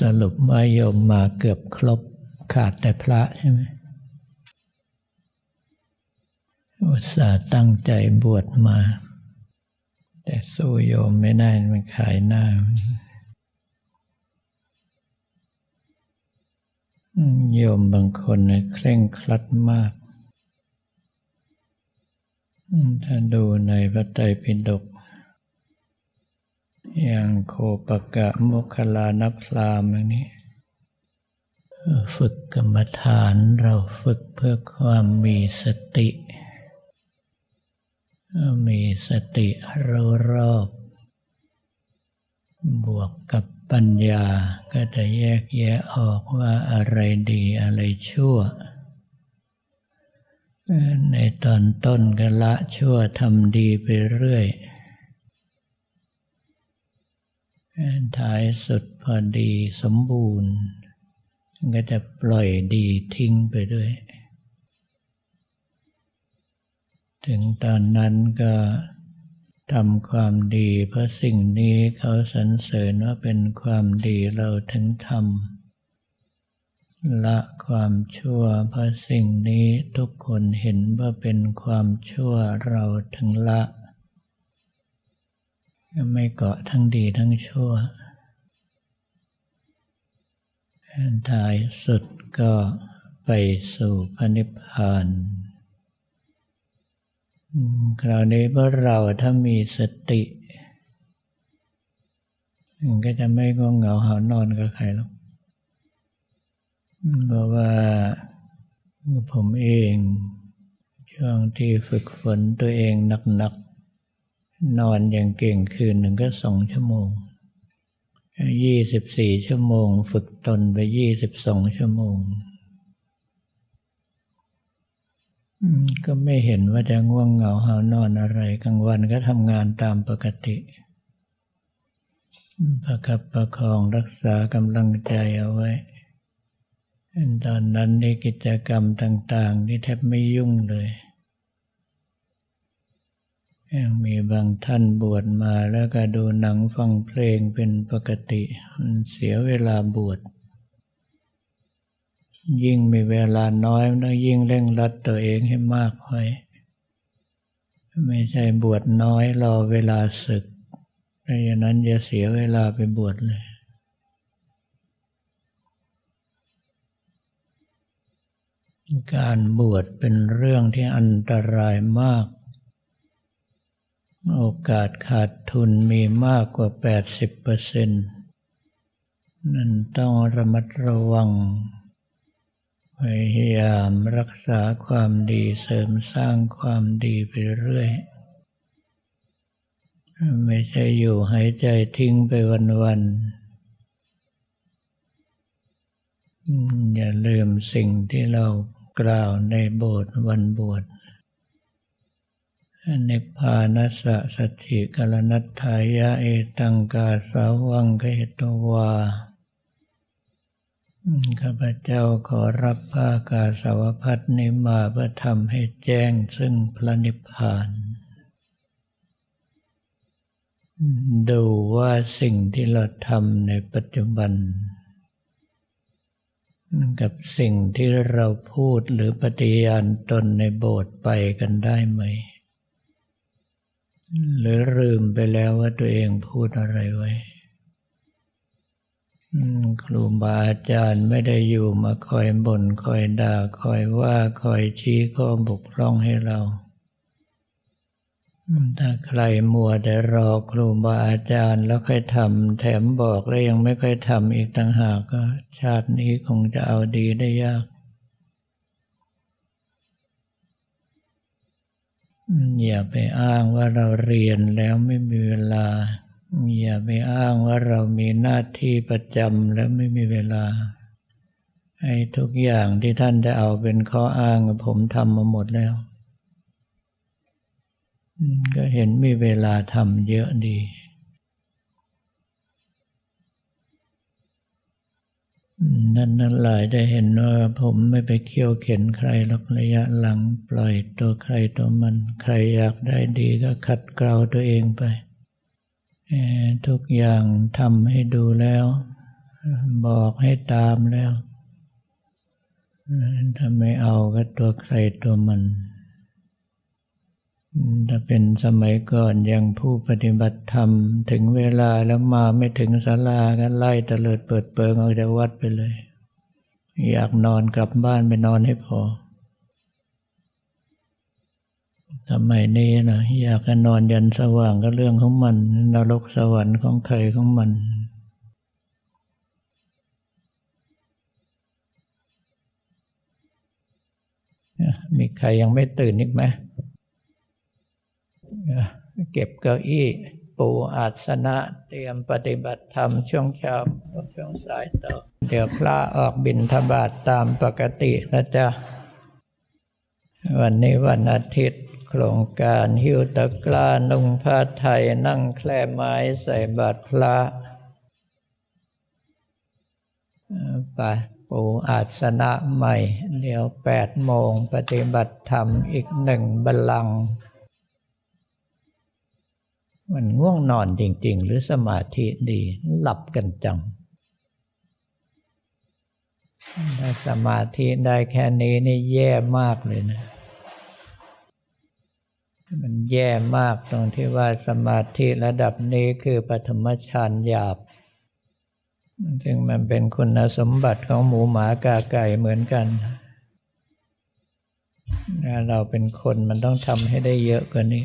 สรุปว่าโยมมาเกือบครบขาดแต่พระใช่ไหมอุตส่าห์ตั้งใจบวชมา แต่สู้โยมไม่ได้มันขายหน้า โยมบางคนเคร่งครัดมาก ถ้าดูในพระไตรปิฎก อย่างโคปกะโมคคลานพรามอย่างนี้ ฝึกกรรมฐานเราฝึกเพื่อความมีสติ มีสติรู้รอบ บวกกับปัญญาก็จะแยกแยะออกว่าอะไรดีอะไรชั่ว ในตอนต้นก็ละชั่วทำดีไปเรื่อย ท้ายสุดพอดีสมบูรณ์ ก็จะปล่อยดีทิ้งไปด้วย ถึงตอนนั้นก็ทำความดีเพราะสิ่งนี้เขาสรรเสริญว่าเป็นความดีเราถึงทำละความชั่วเพราะสิ่งนี้ทุกคนเห็นว่าเป็นความชั่วเราถึงละ ไม่เกาะทั้งดีทั้งชั่วท้ายสุดก็ไปสู่พระนิพพานคราวนี้เมื่อเราถ้ามีสติก็จะไม่ง่วงเหงาหานอนกับใครหรอกเพราะว่าผมเอง ช่วงที่ฝึกฝนตัวเองหนัก นอนอย่างเก่งคืนหนึ่งก็สองชั่วโมง ยี่สิบสี่ชั่วโมง ฝึกตนไปยี่สิบสองชั่วโมง ก็ไม่เห็นว่าจะง่วงเหงาหานอนอะไรกลางวันก็ทำงานตามปกติประคับประคองรักษากำลังใจเอาไว้ตอนนั้นในกิจกรรมต่าง ๆ ที่แทบไม่ยุ่งเลย มีบางท่านบวชมาแล้วก็ดูหนังฟังเพลงเป็นปกติมันเสียเวลาบวช ยิ่งมีเวลาน้อยต้องยิ่งเร่งรัดตัวเองให้มากไว้ไม่ใช่บวชน้อยรอเวลาศึกดังนั้นอย่าเสียเวลาไปบวชเลยการบวชเป็นเรื่องที่อันตรายมาก โอกาสขาดทุนมีมากกว่า 80%เปอร์เซ็นต์นั่นต้องระมัดระวัง พยายามรักษาความดีเสริมสร้างความดีไปเรื่อย ไม่ใช่อยู่หายใจทิ้งไปวันๆ อย่าลืมสิ่งที่เรากล่าวในโบสถ์วันบวช นิพพานัสสะถิกลนัตถายะเอตังกาสาวังเกตวาข้าพเจ้าขอรับผ้ากาสาวพัดนี้มาเพื่อทำให้แจ้งซึ่งพระนิพพาน ดูว่าสิ่งที่เราทำในปัจจุบัน กับสิ่งที่เราพูดหรือปฏิญาณตนในโบสถ์ไปกันได้ไหม หรือลืมไปแล้วว่าตัวเองพูดอะไรไว้ครูบาอาจารย์ไม่ได้อยู่มาคอยบ่นคอยด่าคอยว่าคอยชี้ข้อบกพร่องให้เรา ถ้าใครมัวแต่รอครูบาอาจารย์แล้วค่อยทำแถมบอกแล้วยังไม่ค่อยทำอีกต่างหากก็ ชาตินี้คงจะเอาดีได้ยาก อย่าไปอ้างว่าเราเรียนแล้วไม่มีเวลา อย่าไปอ้างว่าเรามีหน้าที่ประจำแล้วไม่มีเวลาไอ้ทุกอย่างที่ท่านจะเอาเป็นข้ออ้างผมทำมาหมดแล้ว ก็เห็นมีเวลาทำเยอะดี นั่นนั่นหลายได้เห็นว่าผมไม่ไปเคี่ยวเข็นใครหรอกระยะหลังปล่อยตัวใครตัวมัน ใครอยากได้ดีก็ขัดเกลาตัวเองไป ทุกอย่างทำให้ดูแล้ว บอกให้ตามแล้วถ้าไม่เอาก็ตัวใครตัวมัน ถ้าเป็นสมัยก่อนยังผู้ปฏิบัติธรรม ถึงเวลาแล้วมาไม่ถึงศาลาก็ไล่ตะเลิดเปิดเปิงออกจากวัดไปเลย อยากนอนกลับบ้านไปนอนให้พอสมัยนี้นะอยากจะนอนยันสว่างก็เรื่องของมัน นรกสวรรค์ของใครของมัน มีใครยังไม่ตื่นอีกไหม เก็บเก้าอี้ ปูอาสนะ เตรียมปฏิบัติธรรมช่วงเช้าช่วงสายต่อ เดี๋ยวพระออกบิณฑบาตตามปกตินะจ๊ะ วันนี้วันอาทิตย์โครงการหิวตะกร้านุ่งผ้าไทยนั่งแคล่ไม้ใส่บาตรพระไปปูอาสนะใหม่ เดี๋ยวแปดโมงปฏิบัติธรรมอีกหนึ่งบัลลังก์ มันง่วงนอนจริง ๆ หรือสมาธิดี หลับกันจังถ้าสมาธิได้แค่นี้นี่แย่มากเลยนะ มันแย่มากตรงที่ว่าสมาธิระดับนี้คือปฐมฌานหยาบ ซึ่งมันเป็นคุณสมบัติของหมูหมากาไก่เหมือนกันเราเป็นคนมันต้องทำให้ได้เยอะกว่านี้